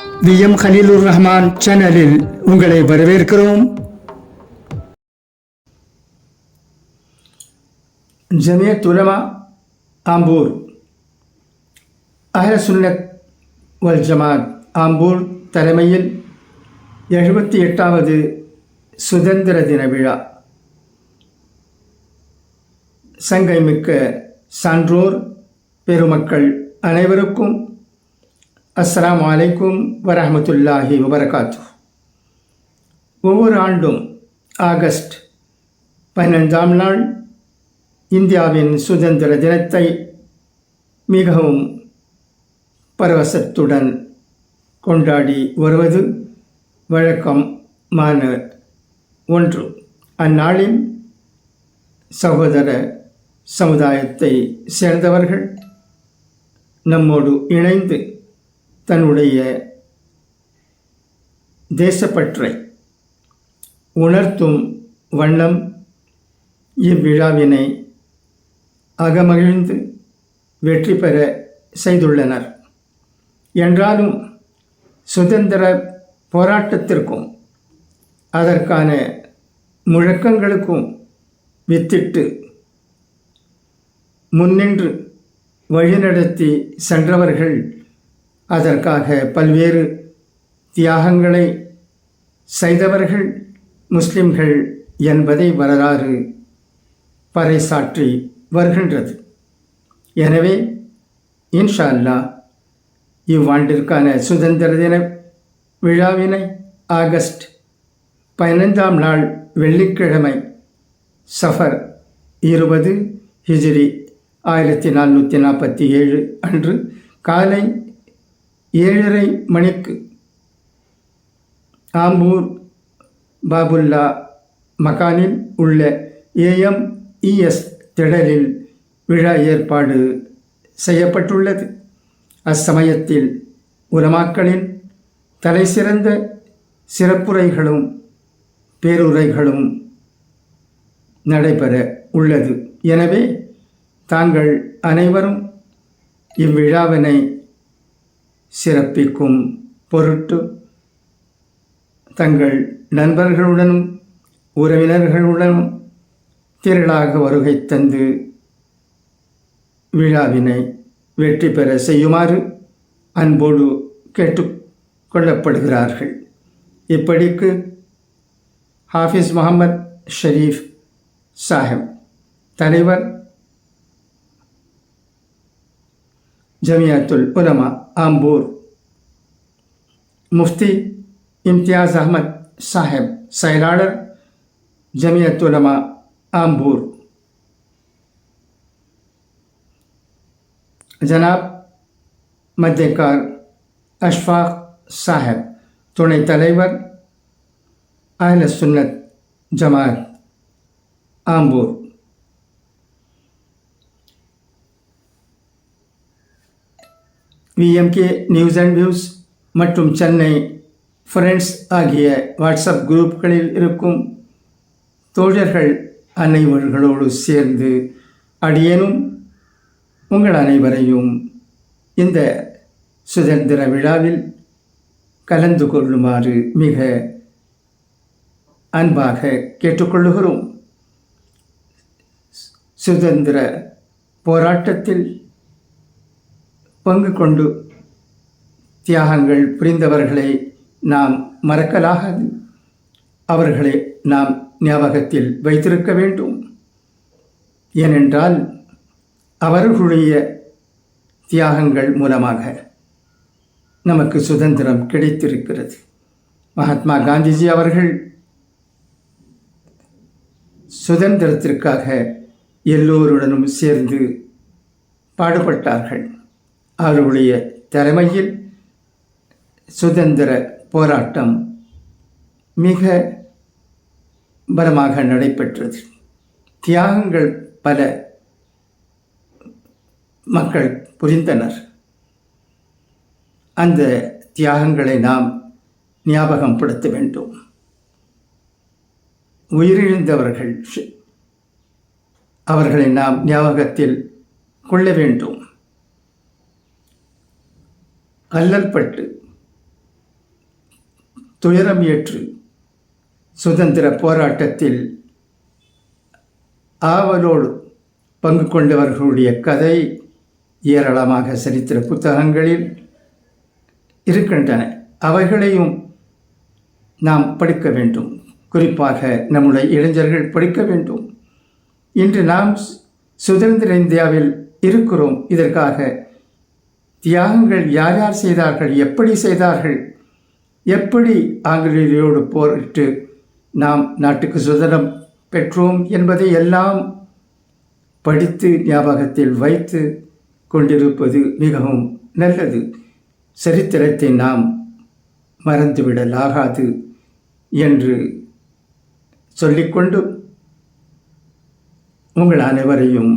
V M Khaleelur Rahman சேனலில் உங்களை வரவேற்கிறோம். ஜமியத் உலமா ஆம்பூர். அஹர சுன்னத் வல் ஜமாத் ஆம்பூர் தலைமையில் எழுபத்தி எட்டாவது சுதந்திர தின விழா. சங்கைமிக்க சான்றோர் பெருமக்கள் அனைவருக்கும் அஸ்லாம் வலைக்கும் வரமத்துல்லாஹி வபரகாத்து ஒவ்வொரு ஆண்டும் ஆகஸ்ட் பதினைந்தாம் நாள் இந்தியாவின் சுதந்திர தினத்தை மிகவும் பரவசத்துடன் கொண்டாடி வருவது வழக்கமான ஒன்று. அந்நாளில் சகோதர சமுதாயத்தை சேர்ந்தவர்கள் நம்மோடு இணைந்து தன்னுடைய தேசப்பற்றை உணர்த்தும் வண்ணம் இவ்விழாவினை அகமகிழ்ந்து வெற்றி பெற செய்துள்ளனர். என்றாலும் சுதந்திர போராட்டத்திற்கும் அதற்கான முழக்கங்களுக்கும் வித்திட்டு முன்னின்று வழிநடத்தி சென்றவர்கள் அதற்காக பல்வேறு தியாகங்களை செய்தவர்கள் முஸ்லிம்கள் என்பதை வரலாறு பறைசாற்றி வருகின்றது எனவே இன்ஷா அல்லாஹ் இவ்வாண்டிற்கான சுதந்திர தின விழாவினை ஆகஸ்ட் பதினைந்தாம் நாள் வெள்ளிக்கிழமை சஃபர் இருபது ஹிஜிரி ஆயிரத்தி நானூற்றி நாற்பத்தி ஏழு அன்று காலை ஏழரை மணிக்கு. ஆம்பூர் பாபுல்லா மகானில் உள்ள ஏஎம்இஎஸ் திடலில் விழா ஏற்பாடு செய்யப்பட்டுள்ளது. அச்சமயத்தில் உலமாக்களின் தலைசிறந்த சிறப்புரைகளும் பேருரைகளும் நடைபெற உள்ளது. எனவே தாங்கள் அனைவரும் இவ்விழாவினை சிறப்பிக்கும் பொருட்டு தங்கள் நண்பர்களுடனும் உறவினர்களுடனும் திரளாக வருகை தந்து விழாவினை வெற்றி பெற செய்யுமாறு அன்போடு கேட்டுக்கொள்ளப்படுகிறார்கள் இப்படிக்கு ஹாஃபிஸ் முகமது ஷரீஃப் சாஹிப் தலைவர் ஜமியாத்துல் உலமா ஆம்பூர் முஃப்தி இம்தியாஸ் அஹமத் சாஹிப் செயலாளர் ஜமியத் உலமா ஆம்பூர் ஜனாப் மத்தியக்கார் அஷ்ஃபாக் சாஹிப் துணைத் தலைவர் Ahle Sunnat Jamaat Ambur VMK news and views மற்றும் சென்னை ஃப்ரெண்ட்ஸ் ஆகிய வாட்ஸ்அப் குரூப்களில் இருக்கும் தோழர்கள் அனைவர்களோடு சேர்ந்து அடியேனும் உங்கள் அனைவரையும் இந்த சுதந்திர விழாவில் கலந்து கொள்ளுமாறு மிக அன்பாக கேட்டுக்கொள்ளுகிறோம். சுதந்திர போராட்டத்தில் பங்கு கொண்டு தியாகங்கள் புரிந்தவர்களை நாம் மறக்கலாகாது அவர்களை நாம் ஞாபகத்தில் வைத்திருக்க வேண்டும். ஏனென்றால் அவர்களுடைய தியாகங்கள் மூலமாக நமக்கு சுதந்திரம் கிடைத்திருக்கிறது. மகாத்மா காந்திஜி அவர்கள் சுதந்திரத்திற்காக எல்லோருடனும் சேர்ந்து பாடுபட்டார்கள். அவருடைய தலைமையில் சுதந்திர போராட்டம் மிக பலமாக நடைபெற்றது. தியாகங்கள் பல மக்கள் புரிந்தனர். அந்த தியாகங்களை நாம் ஞாபகம் படுத்த வேண்டும். உயிரிழந்தவர்கள் அவர்களை நாம் ஞாபகத்தில் கொள்ள வேண்டும். அல்லல்பட்டு துயரம் ஏற்று சுதந்திர போராட்டத்தில் ஆவலோடு பங்கு கொண்டவர்களுடைய கதை ஏராளமாக சரித்திர புத்தகங்களில் இருக்கின்றன. அவைகளையும் நாம் படிக்க வேண்டும். குறிப்பாக நம்முடைய இளைஞர்கள் படிக்க வேண்டும். இன்று நாம் சுதந்திர இந்தியாவில் இருக்கிறோம். இதற்காக தியாகங்கள் யார் யார் செய்தார்கள்? எப்படி செய்தார்கள்? எப்படி ஆங்கிலேயரோடு போரிட்டு நாம் நாட்டுக்கு சுதந்திரம் பெற்றோம் என்பதை எல்லாம் படித்து ஞாபகத்தில் வைத்து கொண்டிருப்பது மிகவும் நல்லது. சரித்திரத்தை நாம் மறந்துவிடலாகாது என்று சொல்லிக்கொண்டு உங்கள் அனைவரையும்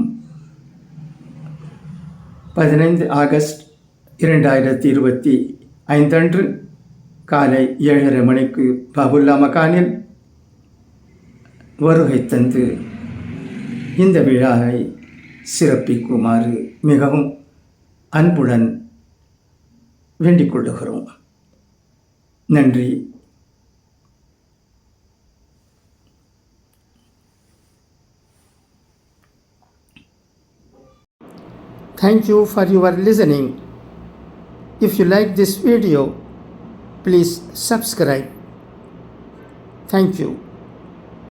பதினைந்து ஆகஸ்ட் இரண்டாயிரத்தி இருபத்தி ஐந்தன்று காலை ஏழரை மணிக்கு பாபுல்லா மகானில் வருகை தந்து இந்த விழாவை சிறப்பிக்குமாறு மிகவும் அன்புடன் வேண்டிக் கொள்ளுகிறோம் நன்றி Thank you for your listening. If you like this video, please subscribe. Thank you.